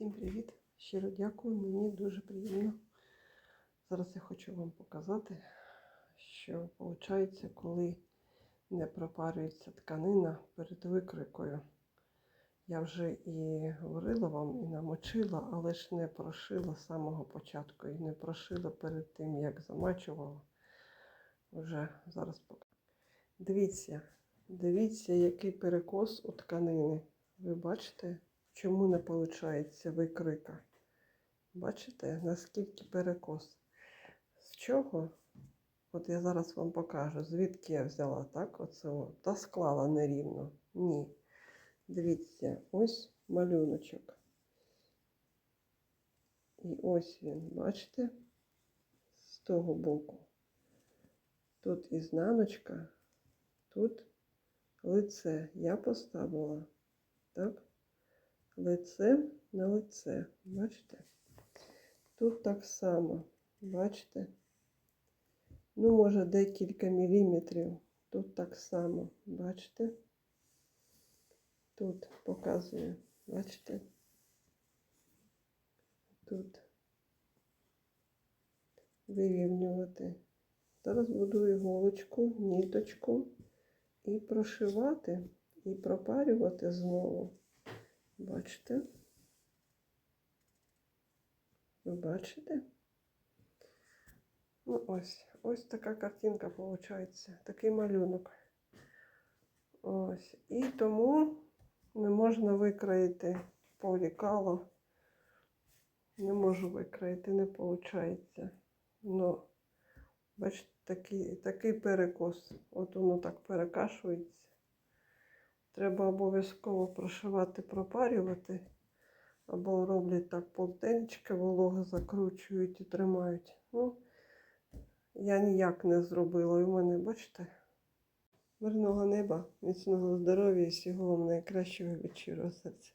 Всім привіт! Щиро дякую, мені дуже приємно. Зараз я хочу вам показати, що виходить, коли не пропарюється тканина перед викройкою. Я вже і говорила вам, і намочила, але ж не прошила з самого початку і не прошила перед тим, як замачувала. Вже зараз покажу. Дивіться, дивіться, який перекос у тканини. Ви бачите? Чому не виходить викрика? Бачите, наскільки перекос? З чого? От я зараз вам покажу, звідки я взяла, так? Оце от. Та склала нерівно. Ні. Дивіться, ось малюночок. І ось він, бачите? З того боку. Тут ізнаночка, тут лице. Я поставила, так? Лицем на лице. Бачите? Тут так само, бачите? Ну, може, декілька міліметрів. Тут так само, бачите? Тут показую, бачите? Тут вирівнювати. Зараз буду іголочку, ніточку і прошивати, і пропарювати знову. Бачите? Ви бачите? Ну, ось, ось така картинка виходить, такий малюнок. Ось. І тому не можна викроїти полікало. Не можу викроїти, не виходить. Ну, бачите, такий, такий перекос. От воно так перекашується. Треба обов'язково прошивати, пропарювати. Або роблять так полтенечки, волога закручують і тримають. Ну, я ніяк не зробила. І в мене, бачите, мирного неба, міцного здоров'я і всього вам найкращого від серця.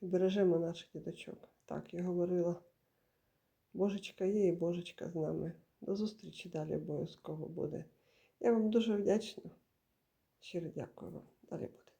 І бережемо наших діточок. Так, я говорила. Божечка є і Божечка з нами. До зустрічі далі обов'язково буде. Я вам дуже вдячна. Щиро дякую вам. Далі буде.